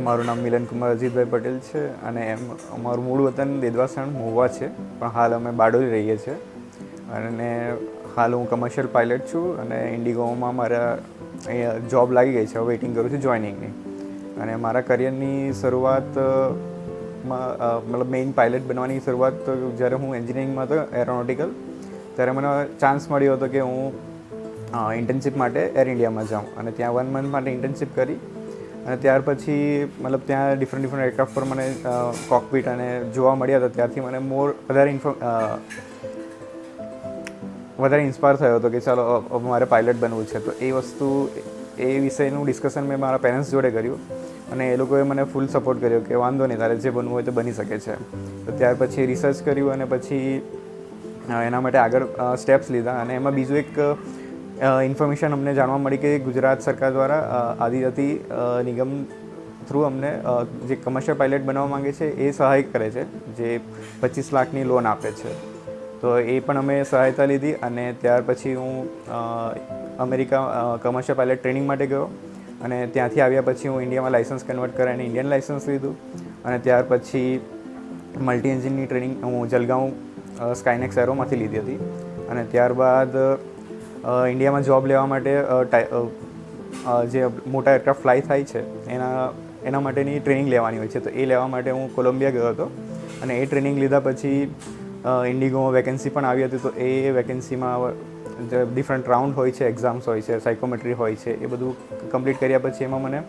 મારું નામ મિલન કુમાર અજીતભાઈ પટેલ છે અને એમ અમારું મૂળ વતન દેદવાસણ મહુવા છે. પણ હાલ અમે બારડોલી રહીએ છીએ. અને હાલ હું કમર્શિયલ પાયલટ છું અને ઇન્ડિગોમાં મારા અહીંયા જોબ લાગી ગઈ છે. વેઇટિંગ કરું છું જોઈનિંગની અને મારા કરિયરની શરૂઆત મતલબ મેઇન પાયલટ બનવાની શરૂઆત જ્યારે હું એન્જિનિયરિંગમાં હતો એરોનોટિકલ ત્યારે મને ચાન્સ મળ્યો હતો કે હું ઇન્ટર્નશિપ માટે એર ઇન્ડિયામાં જાઉં. અને ત્યાં વન મંથ માટે ઇન્ટર્નશિપ કરી. અને ત્યાર પછી મતલબ ત્યાં ડિફરન્ટ ડિફરન્ટ એરક્રાફ્ટ પર મને કોકપીટ અને જોવા મળ્યા હતા. ત્યારથી મને મોર વધારે ઇન્ફો વધારે ઇન્સ્પાયર થયો હતો કે ચાલો મારે પાયલટ બનવું છે. તો એ વસ્તુ, એ વિષયનું ડિસ્કશન મેં મારા પેરેન્ટ્સ જોડે કર્યું અને એ લોકોએ મને ફૂલ સપોર્ટ કર્યો કે વાંધો નહીં, તારે જે બનવું હોય તો બની શકે છે. તો ત્યાર પછી રિસર્ચ કર્યું અને પછી એના માટે આગળ સ્ટેપ્સ લીધા અને એમાં બીજું એક ઇન્ફોર્મેશન અમને જાણવા મળી કે ગુજરાત સરકાર દ્વારા આદિજાતિ નિગમ થ્રુ અમને જે કમર્શિયલ પાયલટ બનાવવા માંગે છે, એ સહાય કરે છે, જે પચીસ લાખની લોન આપે છે. તો એ પણ અમે સહાયતા લીધી અને ત્યાર પછી હું અમેરિકા કમર્શિયલ પાયલટ ટ્રેનિંગ માટે ગયો અને ત્યાંથી આવ્યા પછી હું ઇન્ડિયામાં લાઇસન્સ કન્વર્ટ કરાવીને ઇન્ડિયન લાઇસન્સ લીધું. અને ત્યાર પછી મલ્ટી એન્જિનની ટ્રેનિંગ હું જલગાંવ સ્કાયનેક્સ એરોમાંથી લીધી હતી. અને ત્યારબાદ ઇન્ડિયામાં જોબ લેવા માટે જે મોટા એરક્રાફ્ટ ફ્લાય થાય છે, એના એના માટેની ટ્રેનિંગ લેવાની હોય છે. તો એ લેવા માટે હું કોલંબિયા ગયો હતો અને એ ટ્રેનિંગ લીધા પછી ઇન્ડિગોમાં વેકેન્સી પણ આવી હતી. તો એ વેકેન્સીમાં જે ડિફરન્ટ રાઉન્ડ હોય છે, એક્ઝામ્સ હોય છે, સાયકોમેટ્રી હોય છે, એ બધું કમ્પ્લીટ કર્યા પછી એમાં મને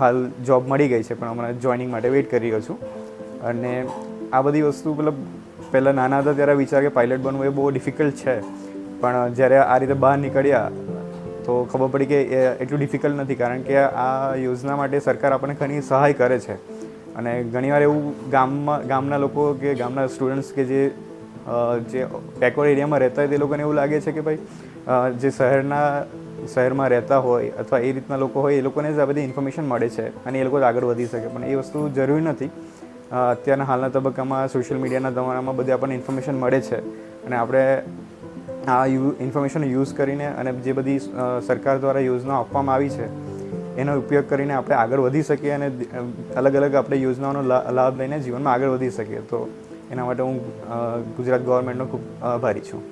હાલ જોબ મળી ગઈ છે. પણ હમણાં જોઈનિંગ માટે વેઇટ કરી રહ્યો છું. અને આ બધી વસ્તુ, મતલબ, પહેલાં નાના હતા ત્યારે વિચાર કે પાયલટ બનવું એ બહુ ડિફિકલ્ટ છે. પણ જ્યારે આ રીતે બહાર નીકળ્યા, તો ખબર પડી કે એ એટલું ડિફિકલ્ટ નથી, કારણ કે આ યોજના માટે સરકાર આપણને ઘણી સહાય કરે છે. અને ઘણીવાર એવું ગામમાં, ગામના લોકો કે ગામના સ્ટુડન્ટ્સ કે જે જે બેકવર્ડ એરિયામાં રહેતા હોય, તે લોકોને એવું લાગે છે કે ભાઈ જે શહેરના, શહેરમાં રહેતા હોય અથવા એ રીતના લોકો હોય, એ લોકોને જ આ બધી ઇન્ફોર્મેશન મળે છે અને એ લોકો જ આગળ વધી શકે. પણ એ વસ્તુ જરૂરી નથી. અત્યારના હાલના તબક્કામાં સોશિયલ મીડિયાના જમાનામાં બધી આપણને ઇન્ફોર્મેશન મળે છે. અને આપણે આ યુ ઇન્ફોર્મેશનનો યુઝ કરીને અને જે બધી સરકાર દ્વારા યોજનાઓ આપવામાં આવી છે, એનો ઉપયોગ કરીને આપણે આગળ વધી શકીએ અને અલગ અલગ આપણે યોજનાઓનો લાભ લઈને જીવનમાં આગળ વધી શકીએ. તો એના માટે હું ગુજરાત ગવર્મેન્ટનો ખૂબ આભારી છું.